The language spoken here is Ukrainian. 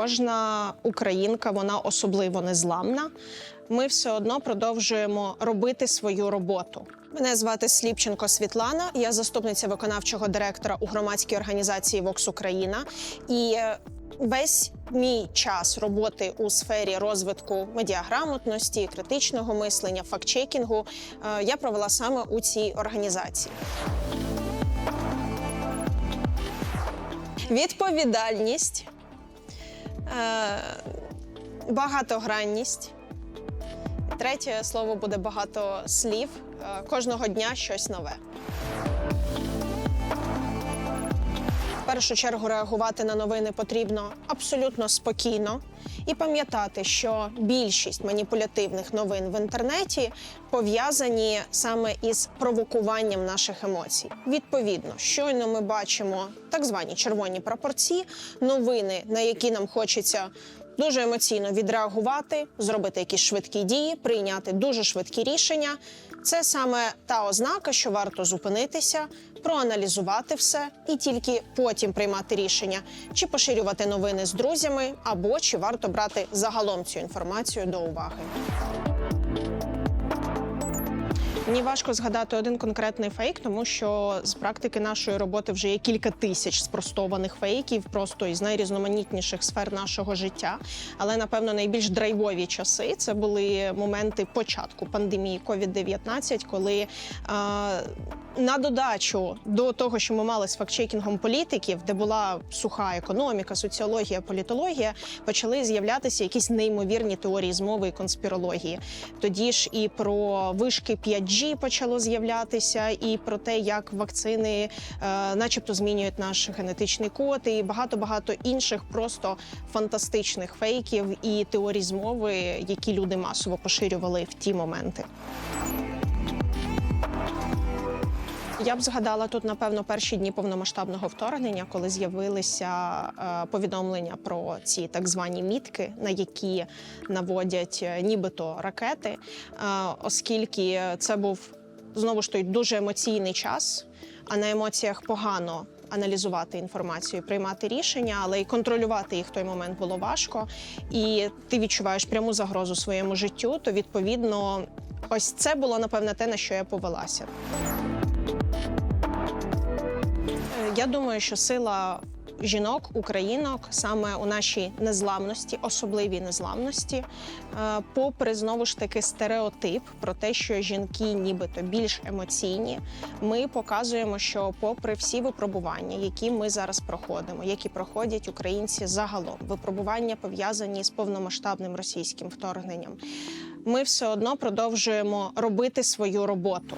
кожна українка вона особливо незламна. Ми все одно продовжуємо робити свою роботу. Мене звати Сліпченко Світлана. Я заступниця виконавчого директора у громадській організації Вокс Україна. І е, весь мій час роботи у сфері розвитку медіаграмотності, критичного мислення, фактчекінгу е, я провела саме у цій організації. Відповідальність, багатогранність. Третє слово буде багато слів. Е, Кожного дня щось нове. Першу чергу реагувати на новини потрібно абсолютно спокійно і пам'ятати, що більшість маніпулятивних новин в інтернеті пов'язані саме із провокуванням наших емоцій. Відповідно, щойно ми бачимо так звані червоні прапорці, новини, на які нам хочеться дуже емоційно відреагувати, зробити якісь швидкі дії, прийняти дуже швидкі рішення. Це саме та ознака, що варто зупинитися, проаналізувати все і тільки потім приймати рішення, чи поширювати новини з друзями, або чи варто брати загалом цю інформацію до уваги. Мені важко згадати один конкретний фейк, тому що з практики нашої роботи вже є кілька тисяч спростованих фейків, просто із найрізноманітніших сфер нашого життя. Але напевно найбільш драйвові часи це були моменти початку пандемії COVID-19, коли е, на додачу до того, що ми мали з фактчекінгом політиків, де була суха економіка, соціологія, політологія, почали з'являтися якісь неймовірні теорії змови і конспірології. Тоді ж і про вишки 5G почало з'являтися, і про те, як вакцини, е, начебто, змінюють наш генетичний код, і багато багато інших просто фантастичних фейків і теорій змови, які люди масово поширювали в ті моменти. Я б згадала тут, напевно, перші дні повномасштабного вторгнення, коли з'явилися е, повідомлення про ці так звані мітки, на які наводять е, нібито ракети, е, оскільки це був знову ж той дуже емоційний час, а на емоціях погано. Аналізувати інформацію, приймати рішення, але й контролювати їх в той момент було важко. І ти відчуваєш пряму загрозу своєму життю. То відповідно, ось це було напевне те, на що я повелася. Я думаю, що сила жінок, українок саме у нашій незламності, особливій незламності, е, попри знову ж таки стереотип про те, що жінки нібито більш емоційні, ми показуємо, що попри всі випробування, які ми зараз проходимо, які проходять українці загалом, випробування пов'язані з повномасштабним російським вторгненням, ми все одно продовжуємо робити свою роботу.